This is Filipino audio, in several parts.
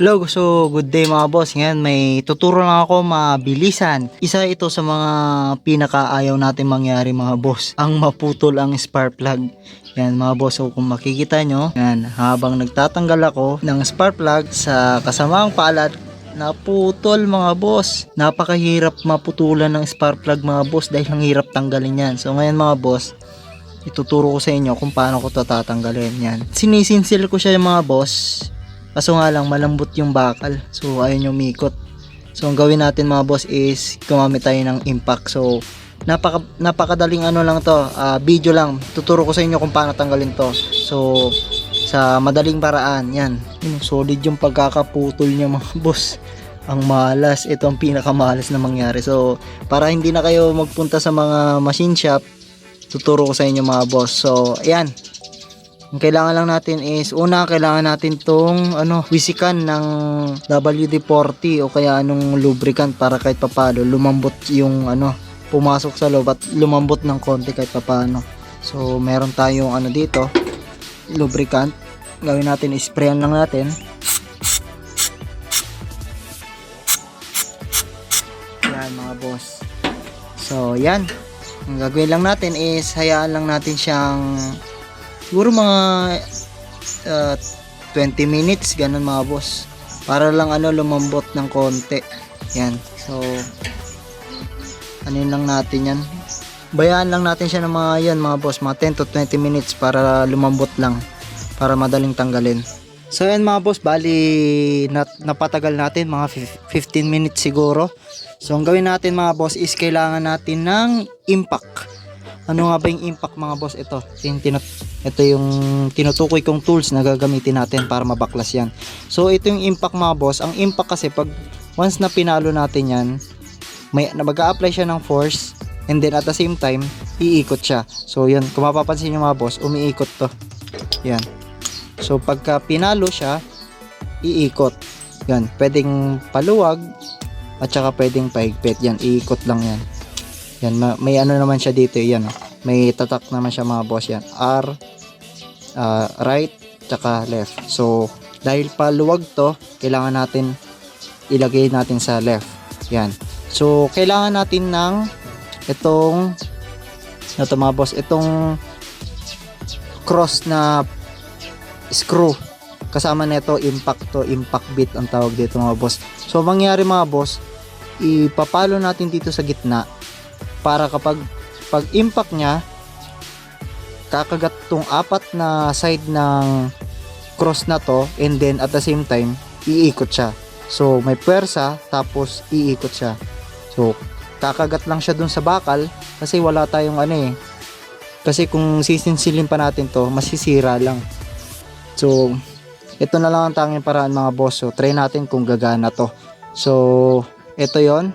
Hello, so good day mga boss. Ngayon may tuturo lang ako mabilisan. Isa ito sa mga pinakaayaw natin mangyari mga boss. Ang maputol ang spark plug. Yan mga boss, so kung makikita nyo, yan, habang nagtatanggal ako ng spark plug sa kasamaang palad, naputol mga boss. Napakahirap maputulan ng spark plug mga boss dahil ang hirap tanggalin yan. So ngayon mga boss, ituturo ko sa inyo kung paano ko tatanggalin yan. Sinisinsil ko siya mga boss Kaso nga lang malambot yung bakal. So ayun yung mikot. So ang gawin natin mga boss is gumamit tayo ng impact. So napaka napakadaling ano lang to, ah, video lang. Tuturo ko sa inyo kung paano tanggalin to. So sa madaling paraan, yan. Solid yung pagkakaputol niya mga boss. Ang malas, ito ang pinakamalas na mangyari. So para hindi na kayo magpunta sa mga machine shop, tuturo ko sa inyo mga boss. So ayan, ang kailangan lang natin is una kailangan natin tong ano wisikan ng WD-40 o kaya anong lubricant para kahit papalo lumambot yung ano pumasok sa loob at lumambot ng konti kahit papano. So meron tayong ano dito lubricant. Gawin natin sprayan lang natin. Yan mga boss. So yan. Ang gagawin lang natin is hayaan lang natin siyang siguro mga uh, 20 minutes ganun mga boss. Para lang ano lumambot ng konti. Yan. So ano lang natin yan. Bayaan lang natin siya ng mga yan mga boss. Mga 10 to 20 minutes para lumambot lang. Para madaling tanggalin. So yan mga boss bali nat, napatagal natin. Mga fif- 15 minutes siguro. So ang gawin natin mga boss is kailangan natin ng impact ano nga ba yung impact mga boss? Ito yung tinat ito yung tinutukoy kong tools na gagamitin natin para mabaklas yan. So ito yung impact mga boss. Ang impact kasi pag once na pinalo natin yan may mag apply siya ng force and then at the same time iikot siya. So yun. Kung mapapansin nyo mga boss umiikot to. Yan. So pagka pinalo siya iikot. Yan. Pwedeng paluwag at saka pwedeng paigpit. Yan iikot lang yan. Yan ma- may ano naman siya dito yan oh. May tatak naman siya mga boss yan. R uh, right tsaka left. So dahil paluwag to kailangan natin ilagay natin sa left. Yan. So kailangan natin ng itong ito mga boss itong cross na screw. Kasama nito impact to impact bit ang tawag dito mga boss. So mangyari mga boss ipapalo natin dito sa gitna para kapag pag impact niya kakagat tong apat na side ng cross na to and then at the same time iikot siya. So may pwersa tapos iikot siya. So kakagat lang siya dun sa bakal kasi wala tayong ano eh. Kasi kung sisinsilin pa natin to masisira lang. So ito na lang ang tanging paraan mga boss. So try natin kung gagana to. So ito yon.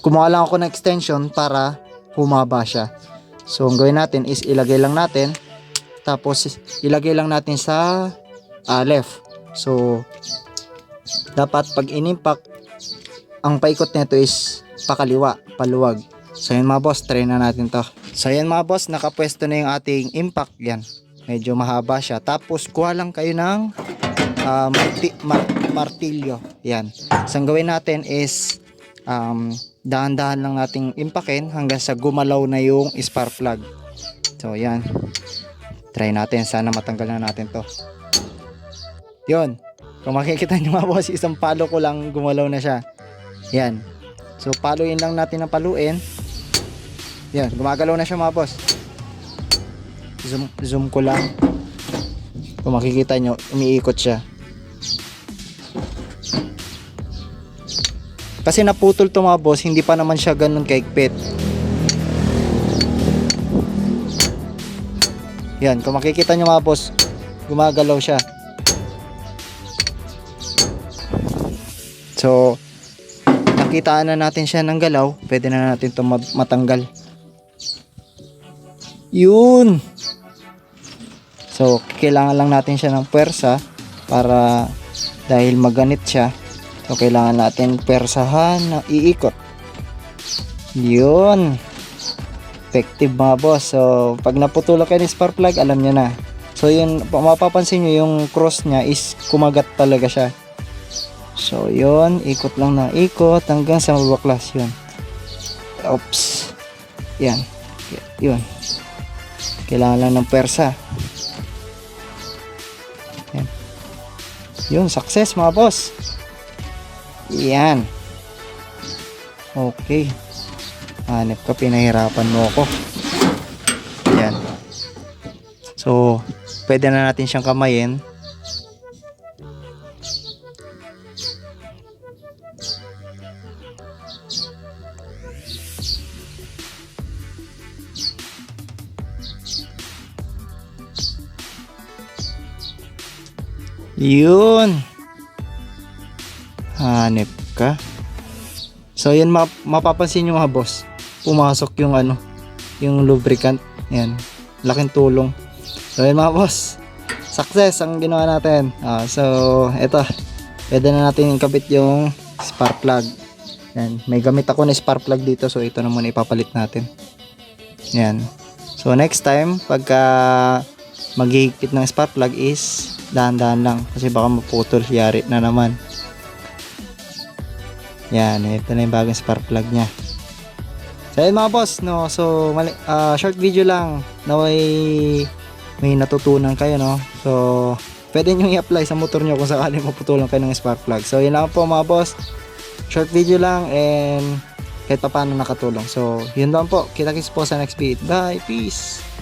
Kumuha lang ako ng extension para humaba siya. So, ang gawin natin is ilagay lang natin tapos ilagay lang natin sa uh, left. So, dapat pag inimpak ang paikot nito is pakaliwa, paluwag. So, yun mga boss, try na natin to. So, yan mga boss, nakapwesto na yung ating impact. Yan. Medyo mahaba siya. Tapos, kuha lang kayo ng uh, marti- mar- martilyo. Yan. So, ang gawin natin is um, dahan-dahan lang nating impakin hanggang sa gumalaw na yung spark plug. So, yan. Try natin. Sana matanggal na natin to. Yun. Kung makikita nyo mga boss, isang palo ko lang gumalaw na siya. Yan. So, paluin lang natin ng paluin. Yan. Gumagalaw na siya mga boss. Zoom, zoom ko lang. Kung makikita nyo, umiikot siya. Kasi naputol to mga boss, hindi pa naman siya ganun kaigpit. Yan, kung makikita nyo mga boss, gumagalaw siya. So, nakitaan na natin siya ng galaw, pwede na natin to matanggal. Yun! So, kailangan lang natin siya ng puwersa para dahil maganit siya, So, kailangan natin persahan na iikot. Yun. Effective mga boss. So, pag naputulog kayo ng spark plug, alam nyo na. So yun, pa- mapapansin nyo yung cross niya is kumagat talaga siya. So yun, ikot lang ng ikot hanggang sa mabaklas yun. Oops. Yan. Yun. Kailangan lang ng persa. Yan. Yun, success mga boss. Yan. Okay. Hanip ka, pinahirapan mo ako. Yan. So, pwede na natin siyang kamayin. Yun. Hanip ka. So, yan map- mapapansin nyo mga boss. Pumasok yung ano, yung lubricant. Yan. Laking tulong. So, yan mga boss. Success ang ginawa natin. Ah, so, eto. Pwede na natin kabit yung spark plug. Yan. May gamit ako na spark plug dito. So, ito na muna ipapalit natin. Yan. So, next time, pagka maghihigpit ng spark plug is dahan-dahan lang. Kasi baka maputol. Yari na naman. Yan. Ito na yung bagong spark plug niya. So, ayun mga boss, no. So, mali, ah, short video lang na may may natutunan kayo, no. So, pwede nyo i-apply sa motor nyo kung sakali maputulan kayo ng spark plug. So, yun lang po mga boss. Short video lang and kahit pa paano nakatulong. So, yun lang po. Kita-kits po sa next video. Bye. Peace.